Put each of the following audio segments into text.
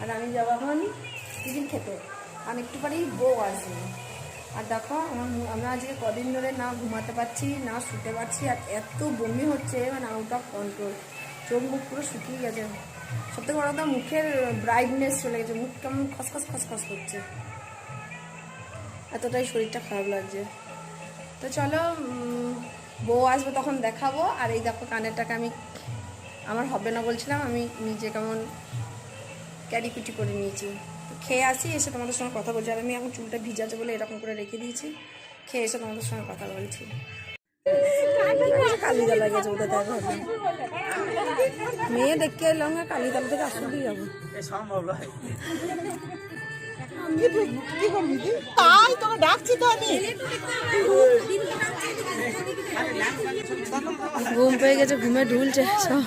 আর আমি যাব এখন টিফিন খেতে। আর একটু পরেই বউ আসবে। আর দেখো, আমার আমরা আজকে কদিন ধরে না ঘুমাতে পারছি, না শুতে পারছি, আর এত বমি হচ্ছে মানে আউট অফ কন্ট্রোল চোখ মুখ পুরো শুকিয়ে গেছে। সব থেকে বড় কথা, মুখের ব্রাইটনেস চলে গেছে মুখ কেমন খসখস খসখস করছে। এতটাই শরীরটা খারাপ লাগছে। তো চলো বউ আসবে তখন দেখাবো। আর এই দেখো, কানেরটাকে আমি আমার হবে না বলছিলাম, আমি নিজে কেমন ক্যারি কুটি করে নিয়েছি। তো খেয়ে আসি এসে তোমাদের সঙ্গে কথা বলছি। আর আমি এখন চুলটা ভিজাচ্ছে বলে এরকম করে রেখে দিয়েছি। খেয়ে এসে তোমাদের সঙ্গে কথা বলছি। দেখা। মেয়ে দেখতে এলাম না কালি দলা থেকে আসলেই যাব। তাই তোকে ডাকছি তো আমি। ঘুম পেয়ে গেছে ঘুমে ঢুলছে সব।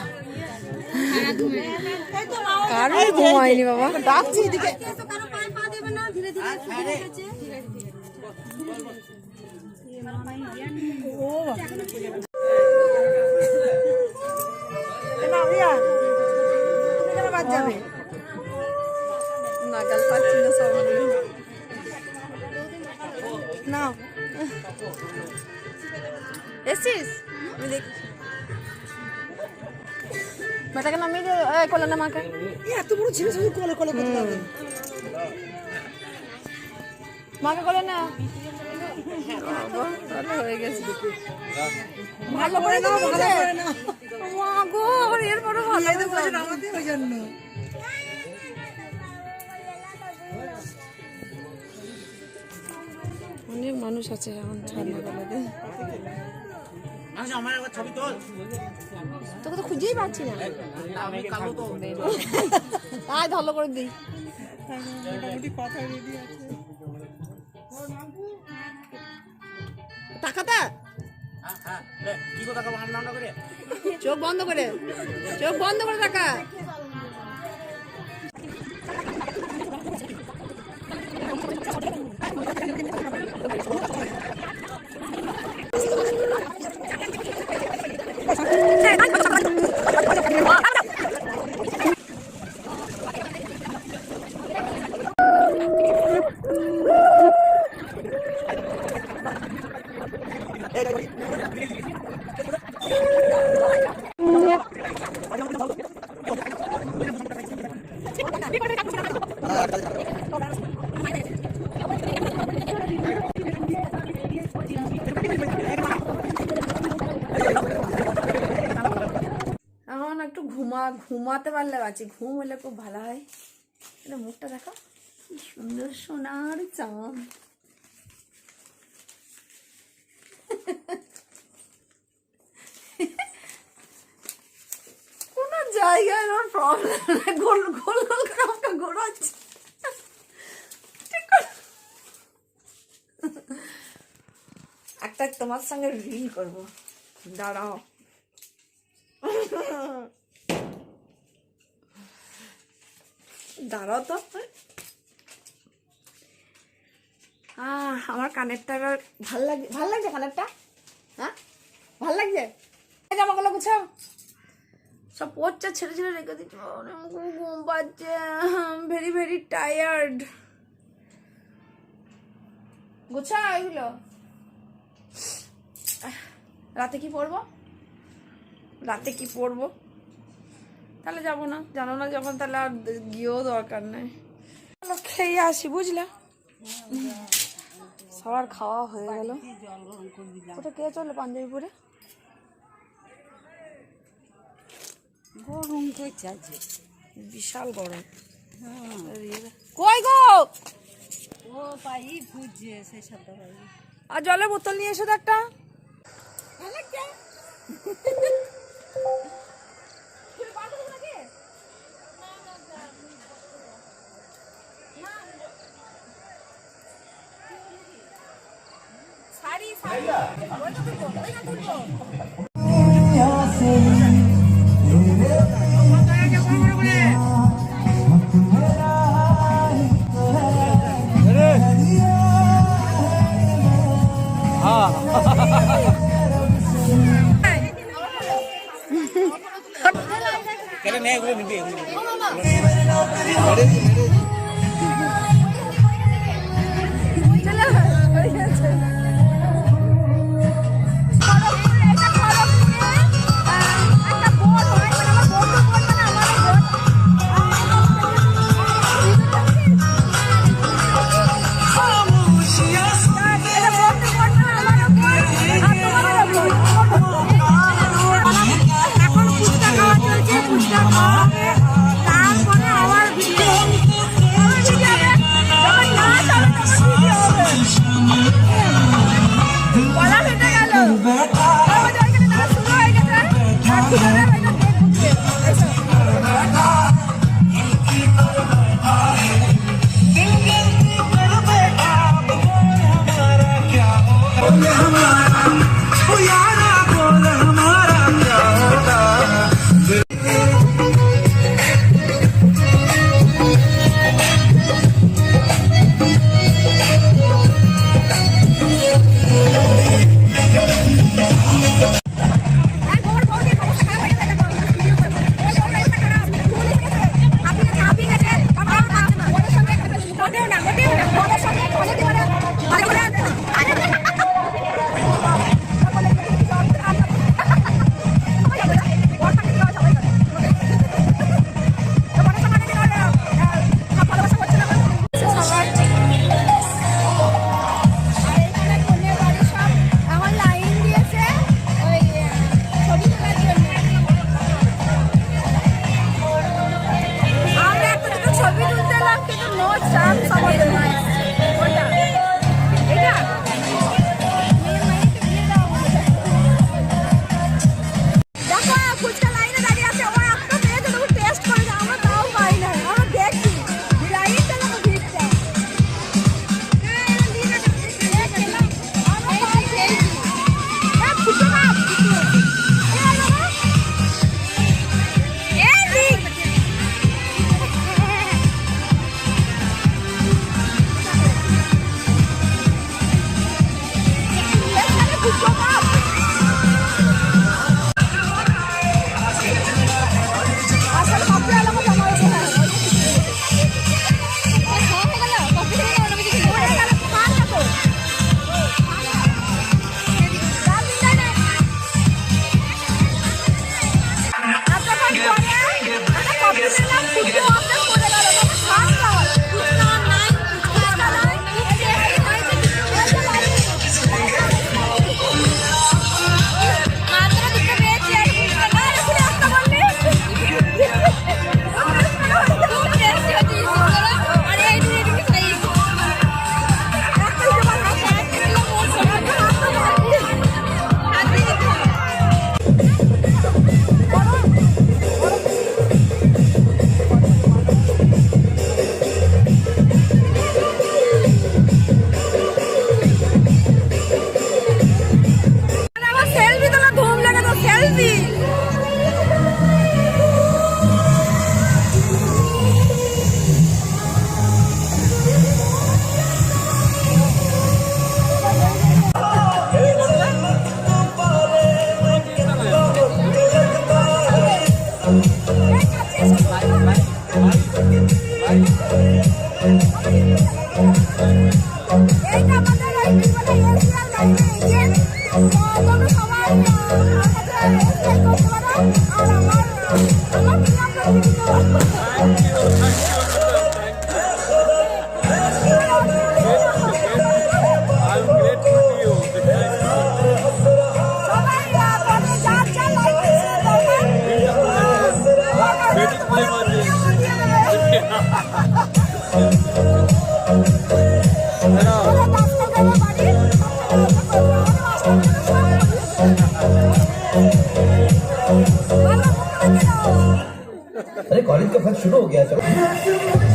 কারও ঘুম হয়নি বাবা। ডাকছি এদিকে? নাগাল পাচ্ছি না সবগুলো নাও। এসছিস? আমি দেখছি। বেটাকে নামিয়ে দে এই কোলে না মাকে এত বড় ছেলে শুধু কোলে কোলে করতে হবে মাকে কোলে না বাবা, হয়ে গেছে ভালো করে নাও, ভালো করে নাও। মা গো এরপরে ভালো নামাতে ওই জন্য অনেক মানুষ আছে এখন ঠান্ডা বেলাতে তোকে তো খুঁজেই পাচ্ছি না। আমি আয় ভালো করে দিই। টাকাটা? চোখ বন্ধ করে। চোখ বন্ধ করে টাকা এখন একটু ঘুমা, ঘুমাতে পারলে বাঁচি, ঘুম হলে খুব ভালো হয়। এটা মুখটা দেখো কি সুন্দর সোনার চাঁদ। কোনো জায়গায় আমার প্রবলেম গোল গোল গোল করে আমাকে ঘোরাচ্ছে। একটা তোমার সঙ্গে রিল করব। দাঁড়াও। দাঁড়াও তো। আমার কানেরটা ভালো লাগে ভালো লাগছে কানেরটা? হ্যাঁ? ভালো লাগছে? জামাগুলো গুছাও সব পোচ্চা ছেড়ে ছেড়ে রেখে দিচ্ছ। ঘুম পাচ্ছে। ভেরি ভেরি টায়ার্ড গুছা এগুলো। রাতে কি পরবো? রাতে কি পরবো? তাহলে যাব না। জানো না যখন তাহলে আর গিয়েও দরকার নেই। খেয়ে আসি বুঝলে? সবার খাওয়া হয়ে গেল। ওটা কে চলে পাঞ্জাবিপুরে? গরম করছে বিশাল গরম। কই গো? ও পাই সেই শব্দ পাই। আর জলের বোতল নিয়ে এসো তো একটা। কেন নেই এগুলো চলো, कॉलेज का फ़र्स्ट शुरू हो गया सर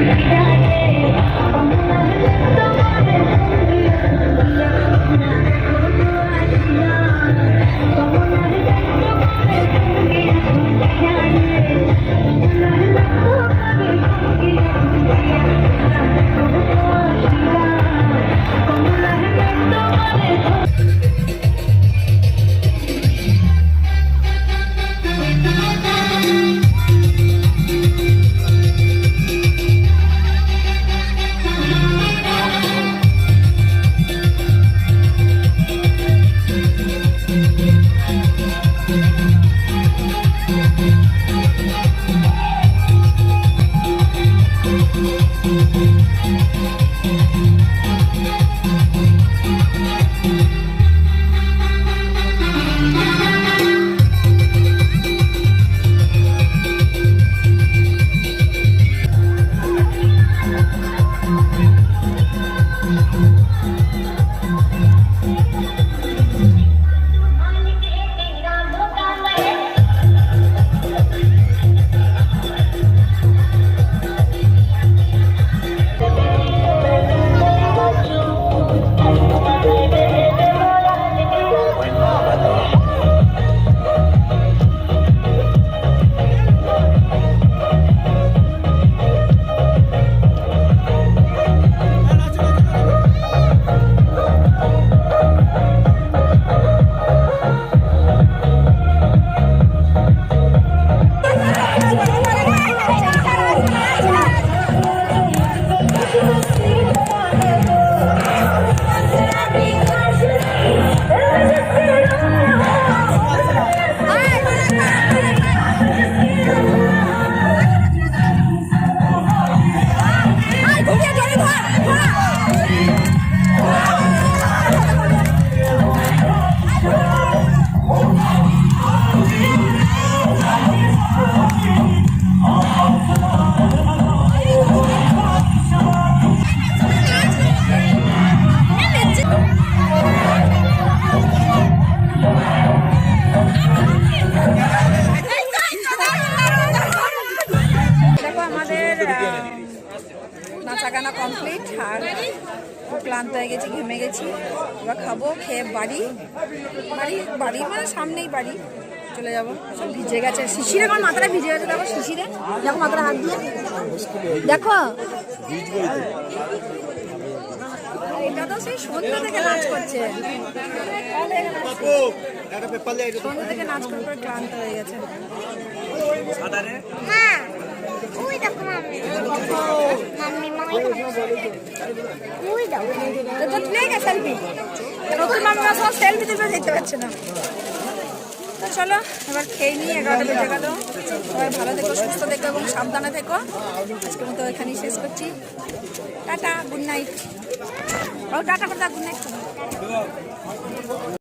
দেখো বাড়ি বাড়ি বাড়ি মানে সামনেই বাড়ি। চলে যাব। সব ভিজে গেছে। শিশিরে আমার মাথাটা ভিজে গেছে দেখো শিশিরে। দেখো মাথাটা হাত দিয়ে। দেখো। এটা তো সেই সন্ধ্যা থেকে নাচ করছে। সন্ধ্যা থেকে নাচ করে করে ক্লান্ত হয়ে গেছে। হ্যাঁ। ওই দেখো মাম্মি মাম্মি মাম্মি ওই দেখো সেলফি সেলফি তো চলো এবার খেয়ে নিই এগারোটা বেজে গেল সবাই ভালো থেকো সুস্থ থেকো এবং সাবধানে থেকো আজকের মতো এখানেই শেষ করছি টাটা গুড নাইট ও, টাটা কথা গুড নাইট